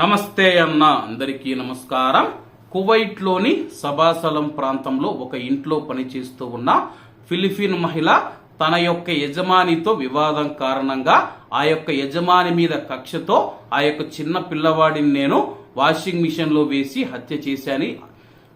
నమస్తే అన్న అందరికీ నమస్కారం. కువైట్లోని సభాసలం ప్రాంతంలో ఒక ఇంట్లో పనిచేస్తూ ఉన్న ఫిలిపిన్ మహిళ తన యొక్క యజమానితో వివాదం కారణంగా ఆ యొక్క యజమాని మీద కక్షతో ఆ యొక్క చిన్న పిల్లవాడిని నేను వాషింగ్ మిషన్లో వేసి హత్య చేశాని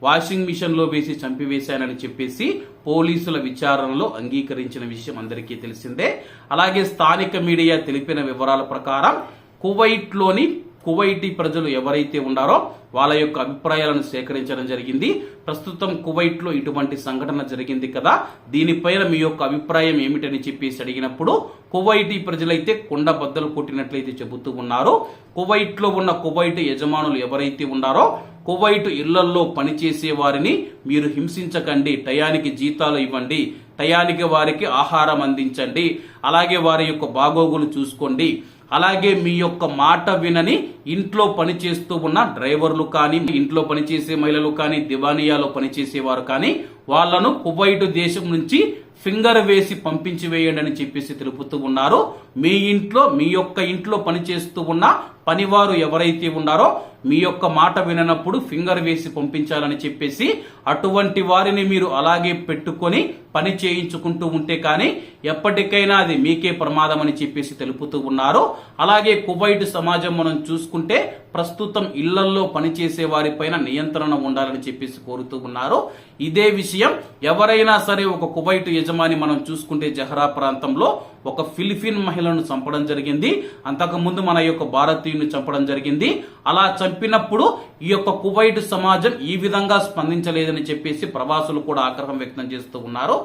వాషింగ్ మిషన్లో వేసి చంపివేశానని చెప్పేసి పోలీసుల విచారణలో అంగీకరించిన విషయం అందరికీ తెలిసిందే. అలాగే స్థానిక మీడియా తెలిపిన వివరాల ప్రకారం కువైట్లోని కువైటీ ప్రజలు ఎవరైతే ఉన్నారో వాళ్ళ యొక్క అభిప్రాయాలను సేకరించడం జరిగింది. ప్రస్తుతం కువైట్లో ఇటువంటి సంఘటన జరిగింది కదా. దీనిపైన మీ యొక్క అభిప్రాయం ఏమిటని చెప్పేసి అడిగినప్పుడు కువైటీ ప్రజలైతే కుండ బద్దలు కొట్టినట్లయితే చెబుతూ ఉన్నారు. కువైట్లో ఉన్న కువైట్ యజమానులు ఎవరైతే ఉన్నారో కువైట్ ఇళ్ళల్లో పనిచేసే వారిని మీరు హింసించకండి. టయానికి జీతాలు ఇవ్వండి. టయానికి వారికి ఆహారం అందించండి. అలాగే వారి యొక్క బాగోగులు చూసుకోండి. అలాగే మీ యొక్క మాట వినని ఇంట్లో పనిచేస్తూ ఉన్న డ్రైవర్లు కానీ ఇంట్లో పనిచేసే మహిళలు కానీ దివానియాలో పనిచేసేవారు కానీ వాళ్ళను కువైట్ దేశం నుంచి ఫింగర్ వేసి పంపించి వేయండి అని చెప్పేసి తెలుపుతూ ఉన్నారు. మీ ఇంట్లో మీ యొక్క ఇంట్లో పనిచేస్తూ ఉన్న పనివారు ఎవరైతే ఉన్నారో మీ యొక్క మాట విననప్పుడు ఫింగర్ వేసి పంపించాలని చెప్పేసి అటువంటి వారిని మీరు అలాగే పెట్టుకొని పని చేయించుకుంటూ ఉంటే కానీ ఎప్పటికైనా అది మీకే ప్రమాదం అని చెప్పేసి తెలుపుతూ ఉన్నారు. అలాగే కువైట్ సమాజం మనం చూసుకుంటే ప్రస్తుతం ఇళ్ళల్లో పనిచేసే వారిపైన నియంత్రణ ఉండాలని చెప్పేసి కోరుతూ ఉన్నారు. ఇదే విషయం ఎవరైనా సరే ఒక కువైట్ యజమాని మనం చూసుకుంటే జహరా ప్రాంతంలో ఒక ఫిలిపిన్ మహిళను చంపడం జరిగింది. అంతకుముందు మన యొక్క భారతీయుని చంపడం జరిగింది. అలా చెప్పినప్పుడు ఈ యొక్క కువైట్ సమాజం ఈ విధంగా స్పందించలేదని చెప్పేసి ప్రవాసులు కూడా ఆగ్రహం వ్యక్తం చేస్తూ ఉన్నారు.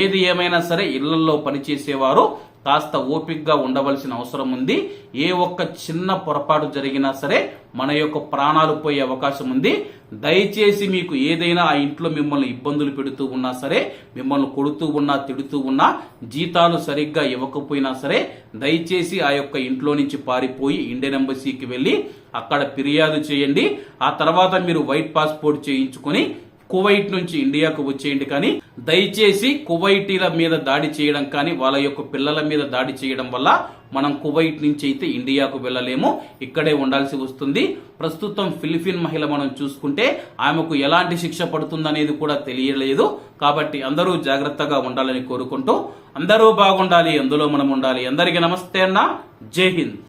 ఏది ఏమైనా సరే ఇళ్ళలో పనిచేసేవారు కాస్త ఓపికగా ఉండవలసిన అవసరం ఉంది. ఏ ఒక్క చిన్న పొరపాటు జరిగినా సరే మన యొక్క ప్రాణాలు పోయే అవకాశం ఉంది. దయచేసి మీకు ఏదైనా ఆ ఇంట్లో మిమ్మల్ని ఇబ్బందులు పెడుతూ ఉన్నా సరే మిమ్మల్ని కొడుతూ ఉన్నా తిడుతూ ఉన్నా జీతాలు సరిగ్గా ఇవ్వకపోయినా సరే దయచేసి ఆ యొక్క ఇంట్లో నుంచి పారిపోయి ఇండియన్ ఎంబసీకి వెళ్ళి అక్కడ ఫిర్యాదు చేయండి. ఆ తర్వాత మీరు వైట్ పాస్పోర్ట్ చేయించుకొని కువైట్ నుంచి ఇండియాకు వచ్చేయండి కానీ దయచేసి కువైటీల మీద దాడి చేయడం కానీ వాళ్ళ యొక్క పిల్లల మీద దాడి చేయడం వల్ల మనం కువైట్ నుంచి అయితే ఇండియాకు వెళ్ళలేము. ఇక్కడే ఉండాల్సి వస్తుంది. ప్రస్తుతం ఫిలిపిన్ మహిళ మనం చూసుకుంటే ఆమెకు ఎలాంటి శిక్ష పడుతుందనేది కూడా తెలియలేదు. కాబట్టి అందరూ జాగ్రత్తగా ఉండాలని కోరుకుంటూ అందరూ బాగుండాలి అందులో మనం ఉండాలి. అందరికీ నమస్తే అన్న. జై హింద్.